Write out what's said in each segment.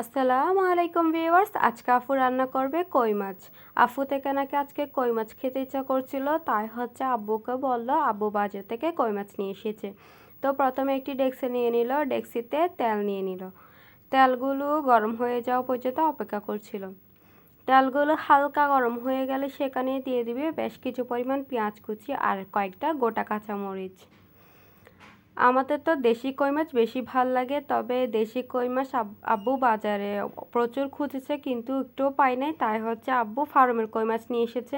আসসালামু আলাইকুম ভিউয়ার্স, আজকে আফু রান্না করবে কই মাছ। আফু থেকে নাকি আজকে কই মাছ খেতে ইচ্ছা করছিল, তাই হচ্ছে আব্বুকে বলল, আব্বু বাজার থেকে কই মাছ নিয়ে এসেছে। তো প্রথমে একটি ডেক্সি নিয়ে নিল ডেক্সিতে তেল নিয়ে নিল। তেলগুলো গরম হয়ে যাওয়া পর্যন্ত অপেক্ষা করছিল। তেলগুলো হালকা গরম হয়ে গেলে সেখানে দিয়ে দিবে বেশ কিছু পরিমাণ পেঁয়াজ কুচি আর কয়েকটা গোটা কাঁচামরিচ। আমাদের তো দেশি কই মাছ বেশি ভালো লাগে, তবে দেশি কই মাছ আব্বু বাজারে প্রচুর খুঁজেছে কিন্তু একটুও পাই নাই, তাই হচ্ছে আব্বু ফার্মের কই মাছ নিয়ে এসেছে।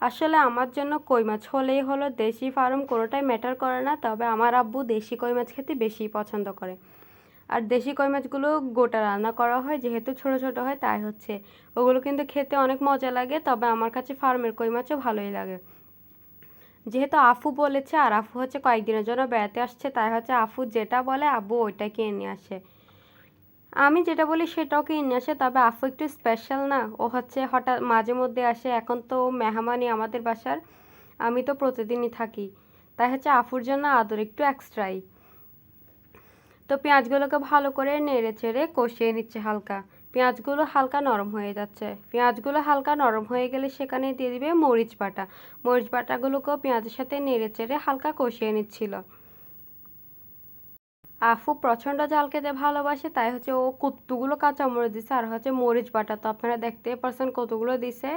আসলে আমার জন্য কই মাছ হলেই হলো দেশি ফার্ম কোনোটাই ম্যাটার করে না, তবে আমার আব্বু দেশি কই মাছ খেতে বেশি পছন্দ করে। আর দেশি কই মাছগুলো গোটা রান্না করা হয়, যেহেতু ছোট ছোট হয়, তাই হচ্ছে। ওগুলো কিন্তু খেতে অনেক মজা লাগে, তবে আমার কাছে ফার্মের কই মাছও ভালোই লাগে। যেহেতু আফু বলেছে আর আফু হচ্ছে কয়েকদিনের জন্য বেড়াতে আসছে, তাই হচ্ছে আফু যেটা বলে আব্বু ওইটাই কিনে নিয়ে আসে। আমি যেটা বলি সেটাও কিনে নিয়ে আসে, তবে আফু একটু স্পেশাল না। ও হচ্ছে হঠাৎ মাঝে মধ্যে আসে, এখন তো মেহমানই আমাদের বাসার। আমি তো প্রতিদিনই থাকি। তাই হচ্ছে আফুর জন্য আদর একটু এক্সট্রাই তো পেঁয়াজগুলোকে ভালো করে নেড়ে চেড়ে কষিয়ে নিচ্ছে হালকা। পেঁয়াজগুলো হালকা নরম হয়ে যাচ্ছে। পেঁয়াজগুলো হালকা নরম হয়ে গেলে সেখানে দিয়ে দিবে মরিচ বাটা। মরিচ বাটাগুলোকেও পেঁয়াজের সাথে নেড়ে চেড়ে হালকা কষিয়ে নিচ্ছিল। আফু প্রচণ্ড জাল খেতে ভালোবাসে, তাই হচ্ছে ও কতগুলো কাঁচামরিচ দিছে আর হচ্ছে মরিচ বাটা। তো আপনারা দেখতে পারছেন কতগুলো দিছে।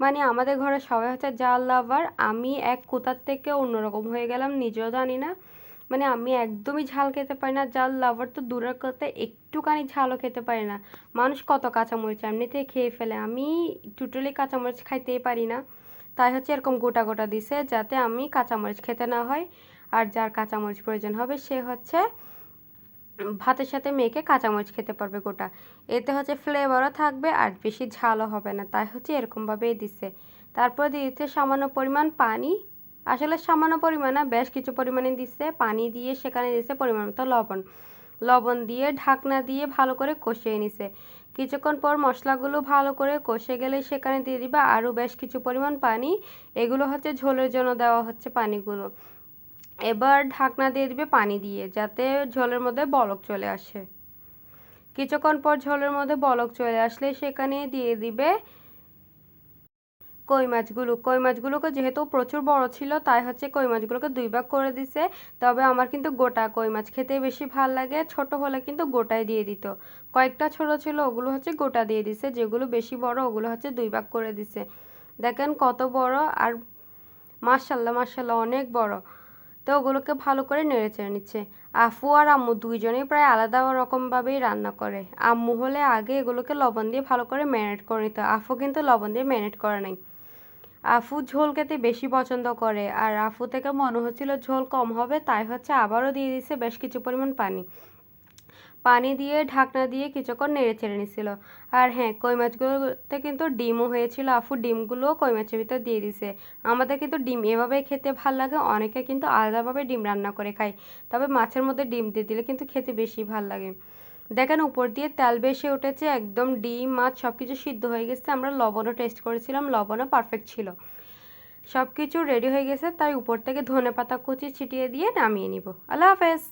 মানে আমাদের ঘরে সবাই হচ্ছে জাল লাভার, আমি এক কোথার থেকে অন্যরকম হয়ে গেলাম, নিজেও জানি না। মানে আমি একদমই ঝাল খেতে পারি না ঝাল লাভার তো দূরের কথা, একটুখানি ঝালও খেতে পারি না। মানুষ কত কাঁচামরিচ এমনিতে খেয়ে ফেলে, আমি টোটালি কাঁচামরিচ খাইতেই পারি না। তাই হচ্ছে এরকম গোটা গোটা দিছে যাতে আমি কাঁচামরিচ খেতে না হয়, আর যার কাঁচামরিচ প্রয়োজন হবে সে হচ্ছে ভাতের সাথে মেখে কাঁচামরিচ খেতে পারবে গোটা। এতে হচ্ছে ফ্লেভারও থাকবে আর বেশি ঝালও হবে না, তাই হচ্ছে এরকমভাবেই দিছে। তারপর দিয়েছে সামান্য পরিমাণ পানি আসলে সামান্য পরিমাণে, বেশ কিছু পরিমাণে দিচ্ছে পানি দিয়ে সেখানে দিচ্ছে পরিমাণ মতো লবণ। লবণ দিয়ে ঢাকনা দিয়ে ভালো করে কষিয়ে নিছে। কিছুক্ষণ পর মশলাগুলো ভালো করে কষে গেলে সেখানে দিয়ে দিবে আরও বেশ কিছু পরিমাণ পানি। এগুলো হচ্ছে ঝোলের জন্য দেওয়া হচ্ছে পানিগুলো। এবার ঢাকনা দিয়ে দিবে পানি দিয়ে, যাতে ঝোলের মধ্যে বলক চলে আসে। কিছুক্ষণ পর ঝোলের মধ্যে বলক চলে আসলে সেখানে দিয়ে দিবে কই মাছগুলো, কই মাছগুলোকে যেহেতু প্রচুর বড় ছিল, তাই হচ্ছে কই মাছগুলোকে দুই ভাগ করে দিছে। তবে আমার কিন্তু গোটা কই মাছ খেতে বেশি ভালো লাগে, ছোট হলে কিন্তু গোটাই দিয়ে দিত। কয়েকটা ছোট ছিল, ওগুলো হচ্ছে গোটা দিয়ে দিছে, যেগুলো বেশি বড়, ওগুলো হচ্ছে দুই ভাগ করে দিছে। দেখেন কত বড়, আর মার্শাল্লাহ মার্শাল্লাহ অনেক বড়। তো ওগুলোকে ভালো করে নেড়ে চেড়ে নিচ্ছে। আফু আর আম্মু দুইজনেই প্রায় আলাদা রকমভাবেই রান্না করে। আম্মু হলে আগে এগুলোকে লবণ দিয়ে ভালো করে ম্যারিনেট করে নিত। আফু কিন্তু লবণ দিয়ে ম্যারিনেট করে নাই। আফু ঝোল খেতে বেশি পছন্দ করে, আর আফু থেকে মনে হচ্ছিল ঝোল কম হবে, তাই হচ্ছে আবারও দিয়ে দিচ্ছে বেশ কিছু পরিমাণ পানি। পানি দিয়ে ঢাকনা দিয়ে কিছুক্ষণ নেড়ে ছেড়ে নিছিল। আর হ্যাঁ কই মাছগুলোতে কিন্তু ডিমও হয়েছিল, আফু ডিমগুলোও কই মাছের ভিতর দিয়ে দিছে। আমাদের কিন্তু ডিম এভাবেই খেতে ভালো লাগে, অনেকে কিন্তু আলাদাভাবে ডিম রান্না করে খায়। তবে মাছের মধ্যে ডিম দিয়ে দিলে কিন্তু খেতে বেশি ভালো লাগে। দেখেন, উপর দিয়ে তেল বেশি উঠেছে, একদম ডিম, মাছ সব কিছু সিদ্ধ হয়ে গেছে। আমরা লবণও টেস্ট করেছিলাম, লবণও পারফেক্ট ছিল। সব কিছু রেডি হয়ে গেছে, তাই উপর থেকে ধনে পাতা কুচি ছিটিয়ে দিয়ে নামিয়ে নিব। আল্লাহ হাফেজ।